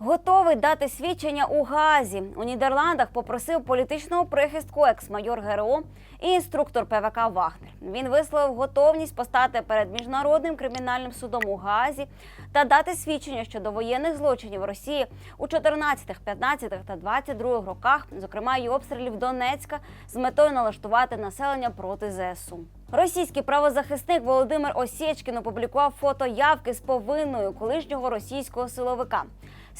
Готовий дати свідчення у Газі. У Нідерландах попросив політичного прихистку екс-майор ГРО і інструктор ПВК Вагнер. Він висловив готовність постати перед міжнародним кримінальним судом у Газі та дати свідчення щодо воєнних злочинів Росії у 14, 15 та 22 роках, зокрема й обстрілів Донецька, з метою налаштувати населення проти ЗСУ. Російський правозахисник Володимир Осєчкін опублікував фото явки з повинною колишнього російського силовика.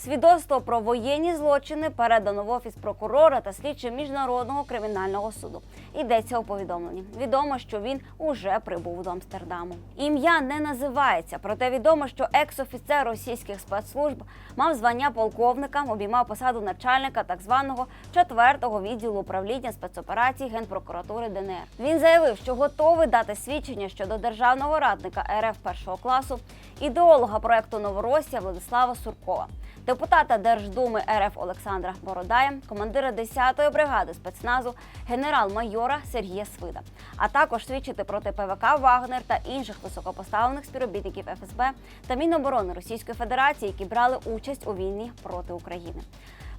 Свідоцтво про воєнні злочини передано в офіс прокурора та слідчим міжнародного кримінального суду. Йдеться у повідомленні. Відомо, що він уже прибув до Амстердаму. Ім'я не називається, проте відомо, що екс-офіцер російських спецслужб мав звання полковника, обіймав посаду начальника так званого четвертого відділу управління спецоперацій генпрокуратури ДНР. Він заявив, що готовий дати свідчення щодо державного радника РФ першого класу, ідеолога проекту Новоросія Владислава Суркова депутата Держдуми РФ Олександра Бородая, командира 10-ї бригади спецназу генерал-майора Сергія Свида, а також свідчити проти ПВК Вагнер та інших високопоставлених співробітників ФСБ та Міноборони Російської Федерації, які брали участь у війні проти України.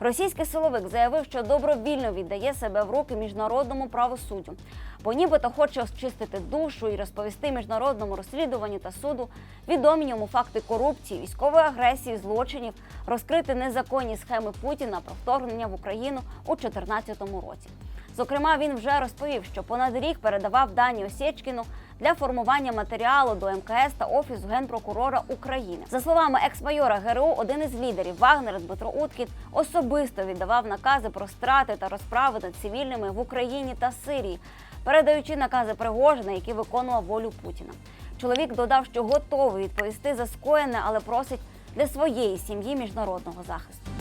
Російський силовик заявив, що добровільно віддає себе в руки міжнародному правосуддю, бо нібито хоче очистити душу і розповісти міжнародному розслідуванню та суду відомі йому факти корупції, військової агресії, злочинів, розкрити незаконні схеми Путіна про вторгнення в Україну у 2014 році. Зокрема, він вже розповів, що понад рік передавав дані Осєчкіну для формування матеріалу до МКС та офісу генпрокурора України. За словами екс-майора ГРУ, один із лідерів Вагнера Дмитро Уткін особисто віддавав накази про страти та розправи над цивільними в Україні та Сирії, передаючи накази Пригожина, який виконував волю Путіна. Чоловік додав, що готовий відповісти за скоєне, але просить для своєї сім'ї міжнародного захисту.